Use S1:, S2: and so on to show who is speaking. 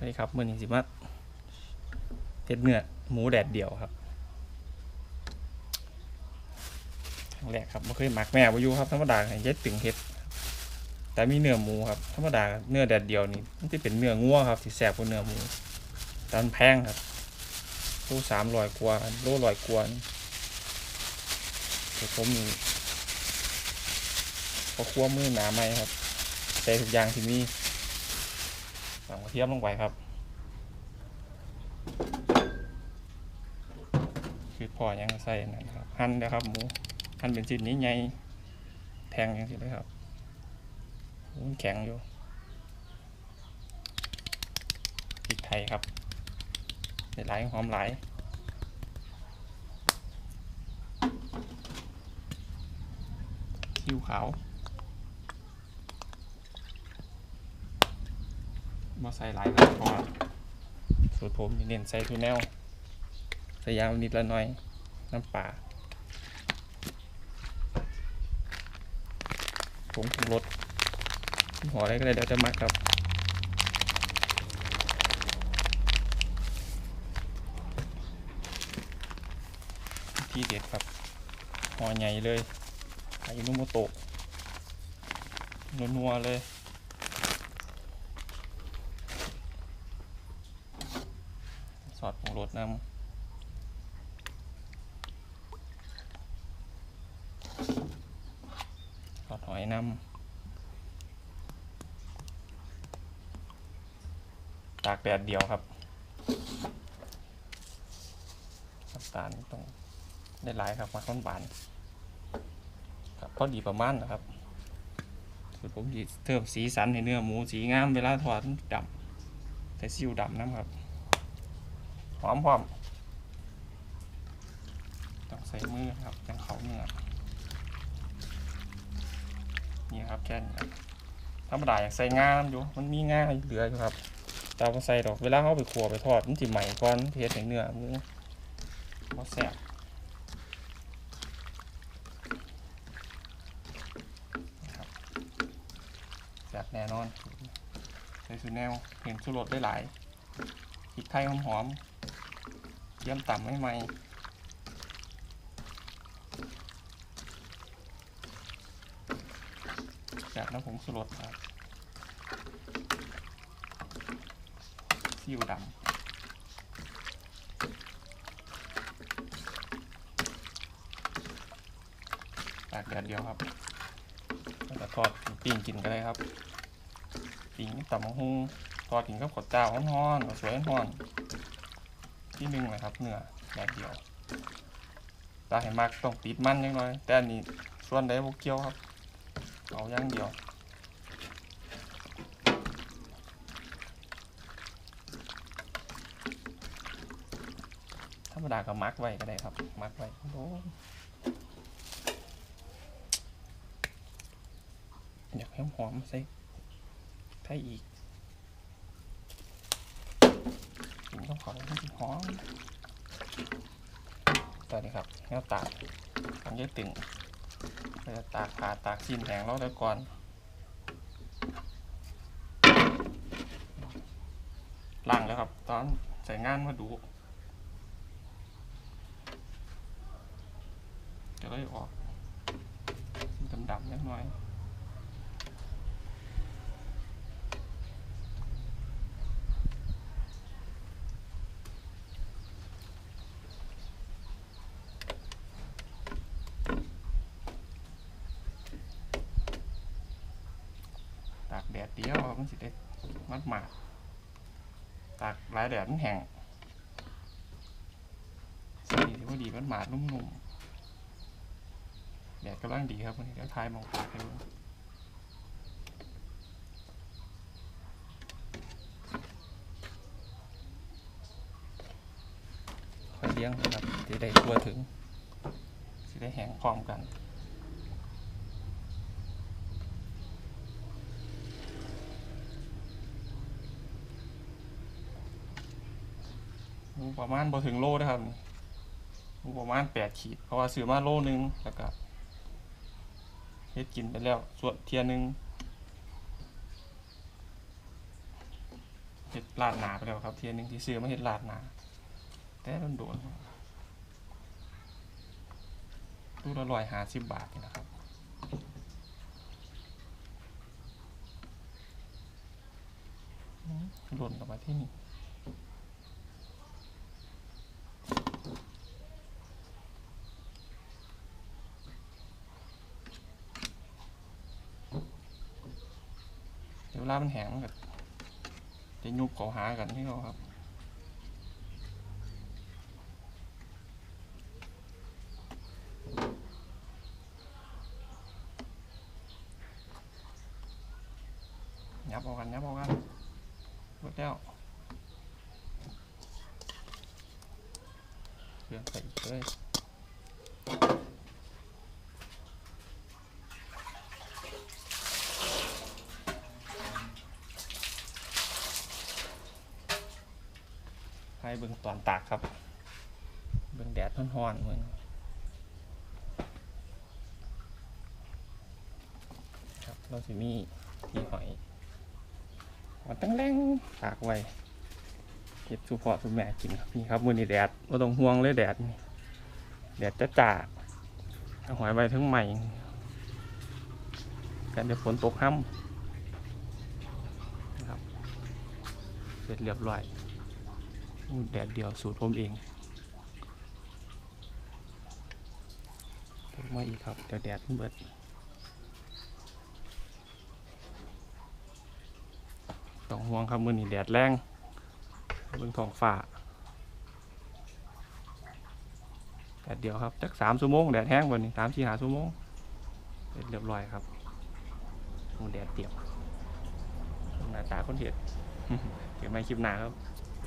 S1: สวัสดีครับมื่อนี้สิมาเฮ็ดเนื้อหมูแดดเดียวครับครั้งแรกครับไม่เคยหมักแม่วาอยู่ครับธรรมดาให้เย็ดตึงเฮ็ด แต่มีเนื้อหมูครับธรรมดาเนื้อแดดเดียวนี่มันจะเป็นเนื้องัวครับที่แซ่บกว่าเนื้อหมูตอนแพงครับโลสามร้อยกว่าโลร้อยกว่านี่แต่ผมนี่พอคั่วมือหนาไหมครับใส่ทุกอย่างที่มี สั่งกระเทียมลงไปครับคือพอยังใส่นั่นครับหั่นนะครับหมูหั่นเป็นชิ้นนี้ใหญ่แทงอย่างนี้เลยครับมันแข็งอยู่พริกไทยครับใส่หลายหอมหลายซิวขาว มาใส่หลายครับเพราะสูตรผมนี่เน้นใส่ทูแนวใส่ยางนิดละหน่อย น้ำปลาผงปรุงรสหัวอะไรก็ได้เดี๋ยวจะมักครับที่เด็ดครับห่อใหญ่เลยไข่นุ่มโตะนัวๆเลย ซอสปรุงรสน้ำซอสหอยนำตากแดดเดียวครับน้ำตาลต้องได้หลายครับมาข้นบานครับพอดีประมาณนะครับคือผมจะเพิ่มสีสันให้เนื้อหมูสีงามเวลาทอดดำใส่ซิวดำน้ำครับ หอมพร้อมต้องใส่มือครับจังเขาเนื้อนี่ครับแค่นี้ธรรมดาอยากใส่งามอยู่ มันมีง่าเหลืออยู่ครับต่เอาไปใส่ดอก เวลาเขาไปขัวไปทอดมันจะใหม่ก่อนเทสในเนื้อมือมาแซ่บนะครับแซ่บแน่นอน ใส่สูแนวเห็นสุรสได้หลายพริกไทยหอมๆ เยี่มต่ำไม่ไหมจากน้ำผงสุรสครับซีอิ๊วดำตากแดดเดียวครับแล้วก็ทอดปิ้งกินก็ได้ครับปิ้งต่ำมะฮุงทอดกินกับข้าวเจ้าฮ้อนๆข้าวสวยฮ้อน ที่หนึ่งเลยครับเนื้อแบบเดียวตาเห็นมากต้องติดมันยังน้อย แต่อันนี้ส่วนใดพวกเกี่ยวครับ เอาอย่างเดียวธรรมดาก็มักไว้ก็ได้ครับ มักไว้โอ้อยากให้หอมใส่ไทยอีกกิน ข้าวเขามันหอมตอนนี้ครับแนวตากของยายตึงเราจะตากขาตากชิ้นแหงแล้วก่อนล้างแล้วครับ ตอนใส่งานมาดูจะได้ออกดำๆนิดหน่อย ดเดียวมันสิได้มัดหมาดตากหลายแดดมันแห้งสีที่พอดีมันหมาดนุ่มๆแดดกำลังดีครับวันนี้เดี๋ยวทายมองตากให้ดูค่อยเลี้ยงนะครับจะได้ทั่วถึงสิได้แห้งพร้อมกัน ประมาณบ่ถึงโลนะครับประมาณแปดขีด เพราะว่าซื้อมาโลนึงแล้วก็เฮ็ดกินไปแล้วส่วนเทียหนึงเห็ดลาดหนาไปแล้วครับ เทียนหนึ่งที่ซื้อมาเห็ดลาดหนา แต่โดนโดนๆดูละร้อยห้าสิบบาทนี่นะครับหล่นออกมาที่นี่ เดี๋ยวเว ลามันแห้งมันก็จะยุบเขาหากันที่เราครับยับเอากันยับเอากันหมดแล้วเครื่องใส่อีกเลย ให้เบิ่งตอนตากครับ เบิ่งแดดร้อนๆเหมือนครับเราสิมีที่หอยมันตั้งแรงตากไว้เก็บสุพอสุแม่กินครับนี่ครับมือนี่แดดไม่ต้องห่วงเลยแดดแดดจะจ่าเอาหอยไว้ทั้งใหม่กันเดี๋ยวฝนตกห้ำครับ เสร็จเรียบร้อย แดดเดียวสูตรผมเองตกมาอีกครับเดี๋ยวแดดมันเบิดต้องห่วงครับมือนี่แดดแรงเบิ่งทองฟ้าแดดเดียวครับจักสามชั่วโมงแดดแห้งวันนี้สามสี่หาชั่วโมงเสร็จเรียบร้อยครับโอ้แดดเดียวหน้าตาคนเห็ดเดี๋ยวไม่คลิปหนาครับ